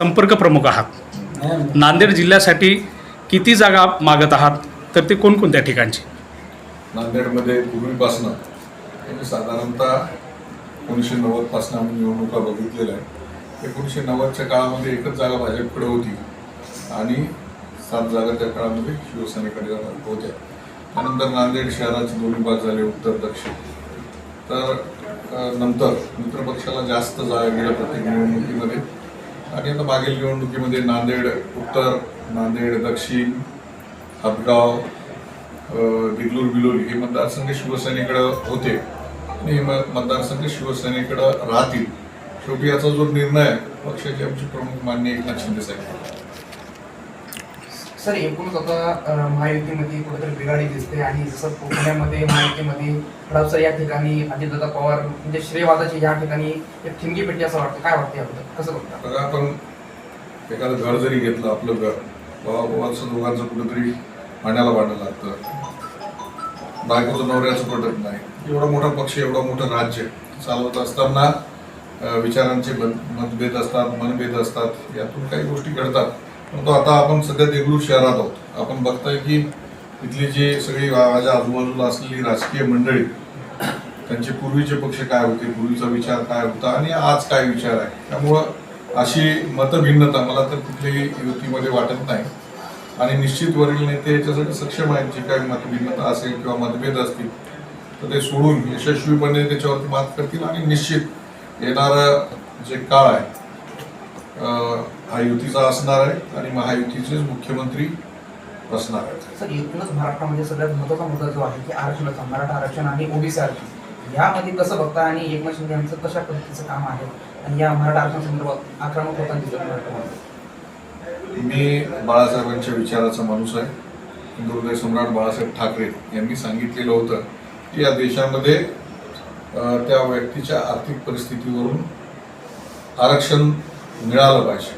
संपर्क प्रमुख आहात. नांदेड जिल्ह्यासाठी किती जागा मागत आहात? तर ते कोणकोणत्या ठिकाणची? नांदेडमध्ये पूर्वीपासनं साधारणतः एकोणीसशे नव्वदपासून आम्ही निवडणुका बघितलेल्या आहेत. एकोणीसशे नव्वदच्या काळामध्ये एकच जागा भाजपकडे होती आणि सात जागा त्या काळामध्ये शिवसेनेकडे होत्या. त्यानंतर नांदेड शहराचे दोन विभाग झाले उत्तर दक्षिण. तर नंतर मित्रपक्षाला जास्त जागा गेल्या प्रत्येक निवडणुकीमध्ये. आणि आता मागील निवडणुकीमध्ये नांदेड उत्तर नांदेड दक्षिण हदगाव अ, देगलूर बिलोली हे मतदारसंघ शिवसेनेकडे होते. आणि हे म- मतदारसंघ शिवसेनेकडे राहतील. शेवटी याचा जो निर्णय आहे, पक्षाचे आमचे प्रमुख मान्य एकनाथ शिंदे साहेब. सर एकूणच आता महायुतीमध्ये कुठेतरी बिघाडी दिसते आणि जसं पुण्यामध्ये महायुतीमध्ये हडपसर या ठिकाणी अजितदादा पवार म्हणजे श्रेयवादाची या ठिकाणी एक ठिणगी पेटी असं वाटतं. काय वाटतं याबद्दल? कसं बघता? बघा आपण एखादं घर जरी घेतलं आपलं घर बाबा बाबाचं दोघांचं कुठेतरी पाण्याला भांडं लागतं. बायकोचं नवऱ्याचं पटत नाही. एवढा मोठा पक्ष एवढं मोठं राज्य चालवत असताना विचारांचे मतभेद असतात मनभेद असतात यातून काही गोष्टी घडतात. परंतु आता आपण सध्या देगलूर शहरात आहोत. आपण बघताय की इथली जी सगळी माझ्या आजूबाजूला असलेली राजकीय मंडळी त्यांचे पूर्वीचे पक्ष काय होते पूर्वीचा विचार काय होता आणि आज काय विचार आहे? त्यामुळं अशी मतभिन्नता मला तर कुठल्याही युतीमध्ये वाटत नाही. आणि निश्चित वरील नेते याच्यासाठी सक्षम आहेत जे काही मतभिन्नता असेल किंवा मतभेद असतील तर ते सोडून यशस्वीपणे त्याच्यावरती मात करतील आणि निश्चित येणारं जे काळ आहे हा युतीचा असणार आहे आणि महायुतीचेच मुख्यमंत्री असणार आहेत. सर एकूणच महाराष्ट्रामध्ये सगळ्यात महत्त्वाचा मुद्दा जो आहे की आरक्षणाचा मराठा आरक्षण आणि ओबीसी आरक्षण. यामध्ये कसं बघता आणि एकनाथ शिंदे यांचं कशा पद्धतीचं काम आहे? आणि या मराठा आरक्षण संदर्भात आक्रमक होताना दिसत महाराष्ट्रामध्ये मी बाळासाहेबांच्या विचाराचा माणूस आहे. हिंदू हृदय सम्राट बाळासाहेब ठाकरे यांनी सांगितलेलं होतं की या देशामध्ये त्या व्यक्तीच्या आर्थिक परिस्थितीवरून आरक्षण मिळालं पाहिजे.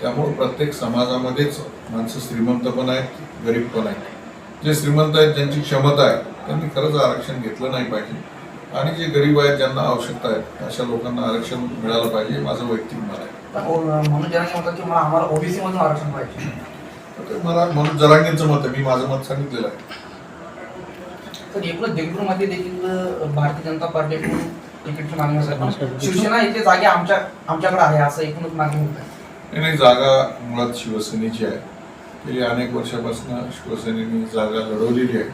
त्यामुळं प्रत्येक समाजामध्येच माणसं श्रीमंत पण आहेत गरीब पण आहेत. जे श्रीमंत आहेत ज्यांची क्षमता आहे त्यांनी खरंच आरक्षण घेतलं नाही पाहिजे. आणि जे गरीब आहेत ज्यांना आवश्यकता आहे अशा लोकांना आरक्षण मिळालं पाहिजे हे माझं वैयक्तिक मत आहे. की मला आम्हाला ओबीसी मधून आरक्षण पाहिजे. तर मला म्हणून जरांगेंचं मत आहे मी माझं मत सांगितलेलं आहे. तर एकूणच देगलूरमध्ये देखील भारतीय जनता पार्टीकडून होत आहे पण शिवसेना इथे जागे आमच्या आमच्याकडे आहे असं एकूणच मागणी होत आहे. नाही जागा मुळात शिवसेनेची आहे. गेली अनेक वर्षापासून शिवसेनेने जागा लढवलेली आहे.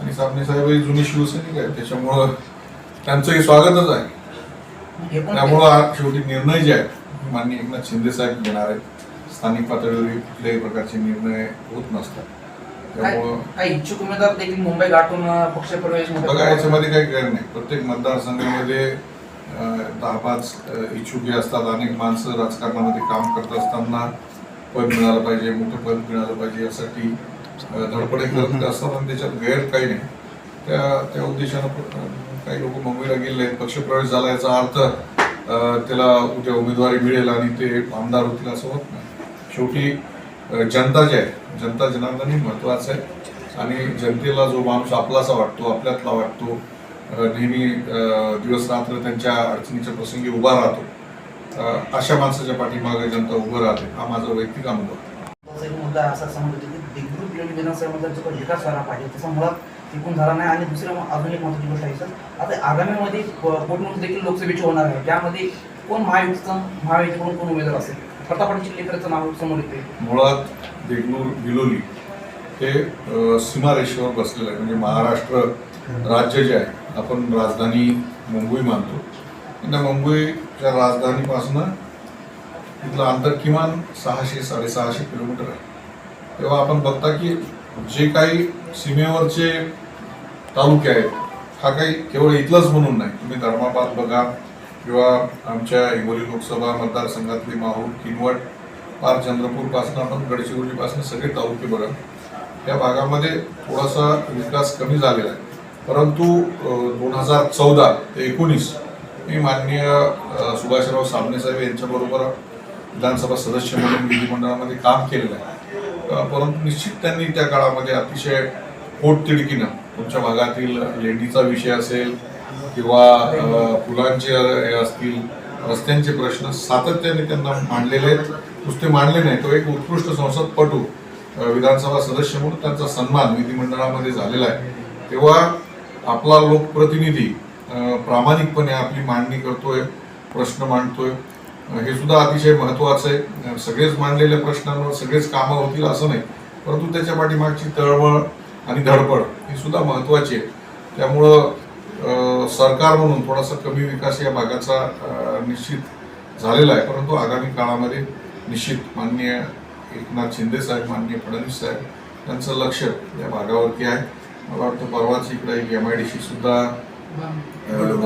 आणि साबणे साहेब हे जुनी शिवसैनिक आहेत त्याच्यामुळं त्यांचंही स्वागतच आहे. त्यामुळं शेवटी निर्णय जे आहेत माननीय एकनाथ शिंदे साहेब घेणार आहेत. स्थानिक पातळीवर कुठल्याही प्रकारचे निर्णय होत नसतात. काय? त्यामुळं काही इच्छुक उमेदवार देखील मुंबई गाठून अ, पक्षप्रवेश मोठ्या बघा याच्यामध्ये काही गैर नाही. प्रत्येक मतदारसंघामध्ये दहा पाच इच्छुक असतात. अनेक माणसं राजकारणामध्ये काम करत असताना पद मिळालं पाहिजे मोठं पद मिळालं पाहिजे यासाठी धडपडे करत असतात आणि त्याच्यात गैर काही नाही. त्या त्या उद्देशानं काही लोक मुंबईला गेले आहेत. पक्षप्रवेश झाला याचा अर्थ त्याला उद्या उमेदवारी मिळेल आणि ते आमदार होतील असं होत नाही. शेवटी जनता जे आहे जनता जनार्दन हे महत्वाचं आहे. आणि जनतेला जो माणूस आपलासा वाटतो आपल्यातला वाटतो नेहमी दिवस रात्र त्यांच्या अडचणीच्या प्रसंगी उभा राहतो. अशा माणसाच्या पाठीमागे जनता उभं राहते. हा माझा वैयक्तिक अनुभव एक मुद्दा असा समजतो की देगलूर पिलोली विधानसभेमध्ये जो विकास झाला पाहिजे त्याचा मुळात टिकून झाला नाही. आणि दुसरं अजून एक महत्त्वाची गोष्ट आहे सर. आता आगामीमध्ये प- पोटनिवडणूक देखील लोकसभेची होणार आहे. त्यामध्ये कोण महायुतीचं महायुतीकडून कोण उमेदवार असेल? प्रतापण चिल्लेकरचं नाव समोर येते. मुळात देगलूर बिलोली हे सीमारेषेवर बसलेलं आहे. म्हणजे महाराष्ट्र राज्य जे आहे आपण राजधानी मुंबई मानतो. त्या मुंबईच्या राजधानीपासनं तिथलं अंतर किमान सहाशे साडेसहाशे किलोमीटर आहे. तेव्हा आपण बघता की जे काही सीमेवरचे तालुके आहेत हा काही केवळ इथलंच म्हणून नाही. तुम्ही धर्माबाद बघा किंवा आमच्या हिंगोली लोकसभा मतदारसंघातले माहूर किनवट पार चंद्रपूरपासून आपण गडचिरोलीपासून सगळे तालुके बघा. त्या भागामध्ये थोडासा विकास कमी झालेला आहे. परंतु दोन हजार चौदा ते एकोणीस मी माननीय सुभाषराव साबणे साहेब यांच्याबरोबर विधानसभा सदस्य म्हणून विधिमंडळामध्ये काम केलेलं आहे. परंतु निश्चित त्यांनी त्या काळामध्ये अतिशय पोटतिडकीनं तुमच्या भागातील लेंडीचा विषय असेल किंवा फुलांचे हे असतील रस्त्यांचे प्रश्न सातत्याने त्यांना मांडलेले आहेत. नुसते मांडले नाही तो एक उत्कृष्ट संसदपटू विधानसभा सदस्य म्हणून त्यांचा सन्मान विधिमंडळामध्ये झालेला आहे. तेव्हा आपला लोकप्रतिनिधी प्रामाणिकपणे आपली मांडणी करतोय प्रश्न मांडतोय. हे सुद्धा अतिशय महत्वाचं आहे. सगळेच मांडलेल्या प्रश्नांवर सगळेच कामं होतील असं नाही. परंतु त्याच्या पाठीमागची तळमळ आणि धडपड ही सुद्धा महत्वाची आहे. त्यामुळं सरकार म्हणून थोडासा कमी विकास या भागाचा निश्चित झालेला आहे. परंतु आगामी काळामध्ये निश्चित माननीय एकनाथ शिंदे साहेब माननीय फडणवीस साहेब त्यांचं लक्ष या भागावरती आहे. मला वाटतं परवाच इकडे एक एम आय डी सी सुद्धा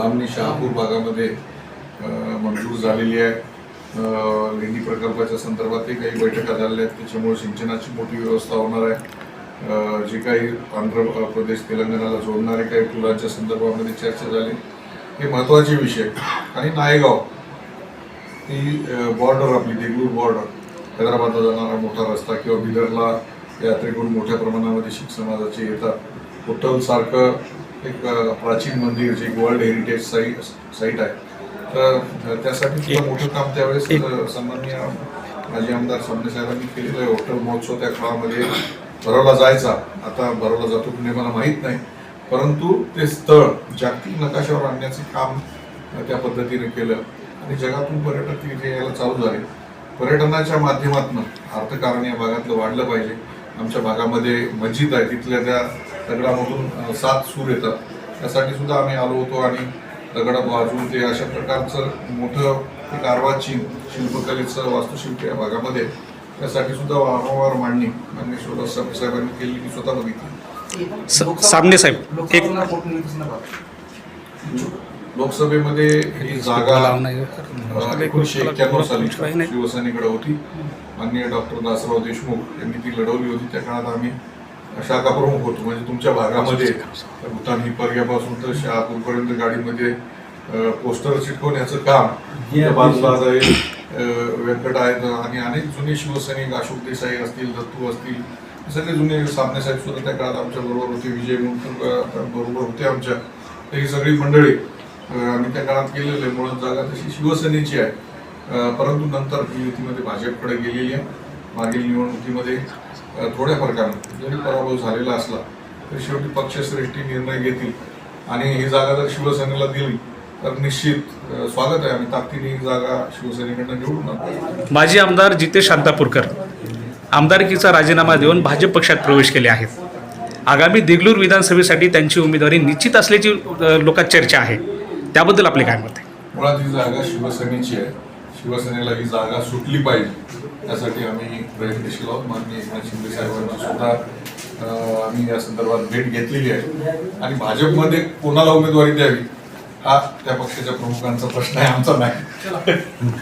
बामणी शहापूर भागामध्ये मंजूर झालेली आहे. अ, लेंडी प्रकल्पाच्या संदर्भातही काही बैठका झालेल्या आहेत. त्याच्यामुळे सिंचनाची मोठी व्यवस्था होणार आहे. जे काही आंध्र प्रदेश तेलंगणाला जोडणारे काही पुलांच्या संदर्भामध्ये चर्चा झाली हे महत्त्वाचे विषय. आणि नायगाव ही बॉर्डर आपली देगलूर बॉर्डर हैदराबादला जाणारा मोठा रस्ता किंवा बिदरला यात्रेकरून मोठ्या प्रमाणामध्ये शीख समाजाचे येतात. होटल सारखं एक प्राचीन मंदिर जे वर्ल्ड हेरिटेज साईट साईट आहे. तर त्यासाठी सुद्धा मोठं काम त्यावेळेस सन्माननीय माजी आमदार सामने साहेबांनी केलेलं आहे. हॉटेल महोत्सव त्या काळामध्ये भरवला जायचा. आता भरवला जातो की नाही मला माहीत नाही. परंतु ते स्थळ जागतिक नकाशावर आणण्याचं काम त्या पद्धतीने केलं. आणि जगातून पर्यटक तिथे यायला चालू झाले. पर्यटनाच्या माध्यमातून अर्थकारण या भागातलं वाढलं पाहिजे. आमच्या भागामध्ये मस्जिद आहे. तिथल्या त्या दगडामधून सात सूर येतात. त्यासाठी सुद्धा आम्ही आलो होतो आणि दगड वाजून ते अशा प्रकारचं मोठं एक अर्वाचीन शिल्पकलेचं वास्तुशिल्प या भागामध्ये त्यासाठी सुद्धा वारंवार मांडणी मान्य शिवराज साहेबांनी केली मी स्वतः बघितली. सामने साहेब, एक- लोकसभेमध्ये ही जागा एकोणीसशे एक्क्याण्णव साली शिवसेनेकडे होती. माननीय डॉक्टर दासराव देशमुख यांनी ती लढवली होती. त्या काळात आम्ही शाखा प्रमुख होतो. म्हणजे तुमच्या भागामध्ये भूतान ही पर्यापासून तर शहापूरपर्यंत गाडीमध्ये पोस्टर चिटकवण्याचं काम बाजूला व्यंकट आहेत आणि अनेक जुने शिवसैनिक अशोक देसाई असतील दत्तू असतील सगळे जुने सामने साहेब सुद्धा त्या काळात आमच्या बरोबर होते विजय मुंडकर बरोबर होते आमच्या. तर ही सगळी मंडळी आम्ही त्या काळात केलेले मुळात जागा तशी शिवसेनेची आहे. परंतु नंतर ही युतीमध्ये भाजपकडे गेलेली आहे. मागील निवडणुकीमध्ये थोड्या फरकानं जरी पराभव झालेला असला तरी शेवटी पक्षश्रेष्ठी निर्णय घेतील. आणि ही जागा जर शिवसेनेला दिली तर निश्चित स्वागत आहे. आम्ही ताकदीने जागा शिवसेनेकडनं निवडून माजी आमदार जितेश शांतापूरकर आमदारकीचा राजीनामा देऊन भाजप पक्षात प्रवेश केले आहेत. आगामी देगलूर विधानसभेसाठी त्यांची उमेदवारी निश्चित असल्याची लोकात चर्चा आहे. त्याबद्दल आपले काय मत आहे? मुळात ही जागा शिवसेनेची आहे. शिवसेनेला ही जागा सुटली पाहिजे. त्यासाठी आम्ही प्रयत्नशील आहोत. माननीय एकनाथ शिंदे साहेबांची सुद्धा आम्ही या संदर्भात भेट घेतलेली आहे. आणि भाजपमध्ये कोणाला उमेदवारी द्यावी? हा त्या पक्षाच्या प्रमुखांचा प्रश्न आहे आमचा नाही